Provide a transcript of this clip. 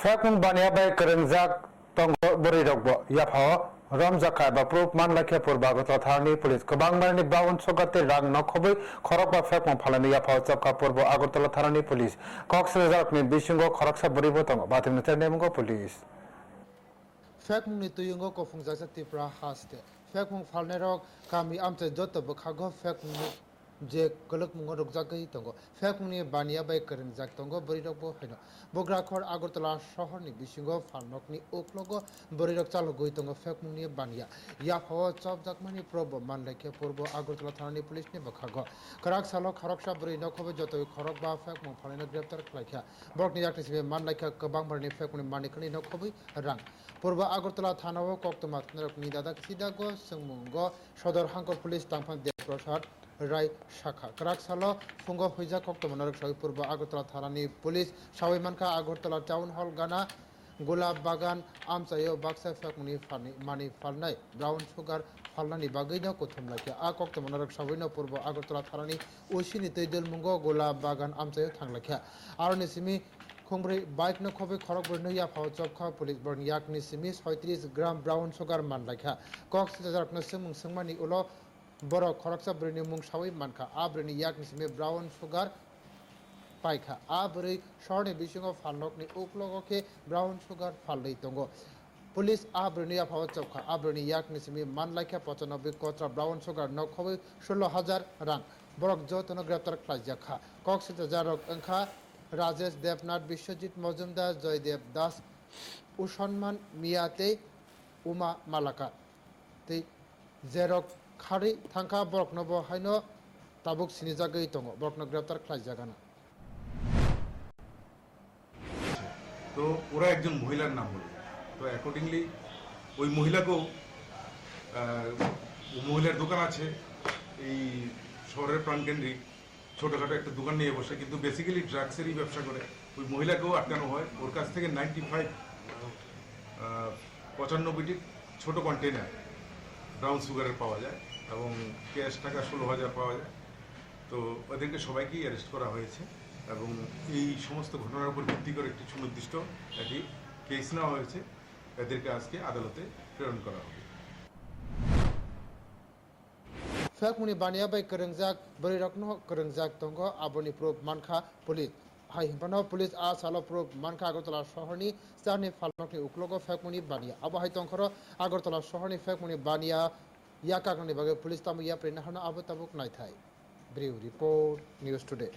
Fakung bania bai kerengjak tonggo bori rokbo yapho rom jakai ba proof man lakhe purba gotla tharni police kobang marni baun sogate rang nokhobai khorok ba fakung phalani yapho chapka purbo agortala tharani police Cox's Bazar নি বিশৃঙ্গ খরকসা বরিব তঙ্গ বাতিম নেমগো police ফেকমুংনি তুয়ুঙ্গো কফুং জাসা Tipra হাসতে ফেকমুং ফালনেরক কামি আমতে যত বখাগো ফেকমুংনি যে কলক মুঙ্গ রকজাগৈ তঙ্গ ফেকমুংনি বানিয়া by করং জাক তঙ্গ বরিরক বো হাইনো বগ্রাখর আগরতলা শহরনি বিশৃঙ্গ ফালনকনি ওকলগ বরিরক চালু গই তঙ্গ ফেকমুংনি বানিয়া ইয়া ফাও চপ জাকমানি প্রব মানলাইকে পূর্ব আগরতলা থানানি পুলিশনি বখাগো করাক সালো খরকসা বরি নখবে যত খরক বা ফেকমুং ফালনে গ্রেপ্তার খাইখা বরকনি জাকনিসিবে মানলাইখা কবাং বারনি ফেকমুংনি মানিকনি নখবে রাং পূর্ব আগরতলা থানাও কক্তমা থানারকনি দাদা সিদাগো সংমুঙ্গ সদর হাঙ্কর পুলিশ তাংফান দেবপ্রসাদ রায় শাখা। করাকসাল ফুঙ্গ হইজা কক্তমা নরক সহি পূর্ব আগরতলা থানানি পুলিশ সাবৈমানখা আগরতলা টাউন হল, গানা, গোলাপ বাগান আমচাইও বাক্সা ফেকমুনি ফানি মানি ফালনাই ব্রাউন সুগার, ফালনানি বাগৈনো কোথম লাইকে আ কক্তমা নরক সাবৈনো পূর্ব আগরতলা থানানি উসিনি তৈদল মুঙ্গ, গোলাপ বাগান আমচাইও থাংলাখিয়া আর নিসিমি খুমব্रै বাইক নখবে খরক বর্ণ ইয়া ফাও চপখা পুলিশ বর্ণ ইয়াক নিসিমি, ছয়ত্রিশ গ্রাম ব্রাউন সুগার মানলাইখা কক্স জারকনো সুমুং, সুংমানি, উলো borok khoroksa brini mungshawai mankha a brini yaknisime brown sugar পাইখা। আবরই স্বর্ণে বিশৃঙ্গ ফালকনি উপলক্ষে ব্রাউন সুগার ফালই তঙ্গ। পুলিশ আবরণী আবহাওয়া চৌখা। আবরণী ইয়াক নিসিমি মানলাইখা পঁচানব্বই কত্রা ব্রাউন সুগার নখবে ষোলো হাজার রান। বরক যতন গ্রেপ্তার খাইজাখা কক্সবাজারক অংখা রাজেশ দেবনাথ, বিশ্বজিৎ মজুমদার, জয়দেব দাস উসন্মান মিয়াতে উমা মালাকা। তে জেরক খারি থাংখা বরকনব হাইন তাবুক সিনিজাগৈ দङ বরকন গ্রেপ্তার খাইজাগানা তো ওরা একজন মহিলার নাম বলল তো অ্যাকর্ডিংলি ওই মহিলাকেও মহিলার দোকান আছে এই শহরের প্রাণকেন্দ্রিক ছোটোখাটো একটা দোকান নিয়ে বসে কিন্তু বেসিক্যালি ড্রাগসেরই ব্যবসা করে। ওই মহিলাকেও আটকানো হয়। ওর কাছ থেকে নাইনটি ফাইভ পঁচানব্বইটি ছোটো কন্টেনার ব্রাউন সুগারের পাওয়া যায়। এবং ক্যাশ টাকা ষোলো হাজার পাওয়া যায়। তো ওদেরকে সবাইকেই অ্যারেস্ট করা হয়েছে এবং এই সমস্ত ঘটনার উপর ভিত্তি করে একটি সুনির্দিষ্ট একটি কেস নেওয়া হয়েছে। এদেরকে আজকে আদালতে প্রেরণ করা হবে। ফেকমুনি বানিয়া বাই করংজাক বरै রকন করংজাক দङ আবনি প্রুফ মানখা পুলিশ। হাই হিম্পানো পুলিশ, আ সালো প্রুফ মানখা আগরতলা শহরনি স্টারনি ফালনকনি উকলগ ফেকমুনি বানিয়া। আবো হাই তংখর আগরতলা শহরনি ফেকমুনি বানিয়া ইয়া কাকনি বাগে পুলিশ তামু ইয়া প্রেরণা হানা নাই থাই ব্রিউ রিপোর্ট নিউজ টুডে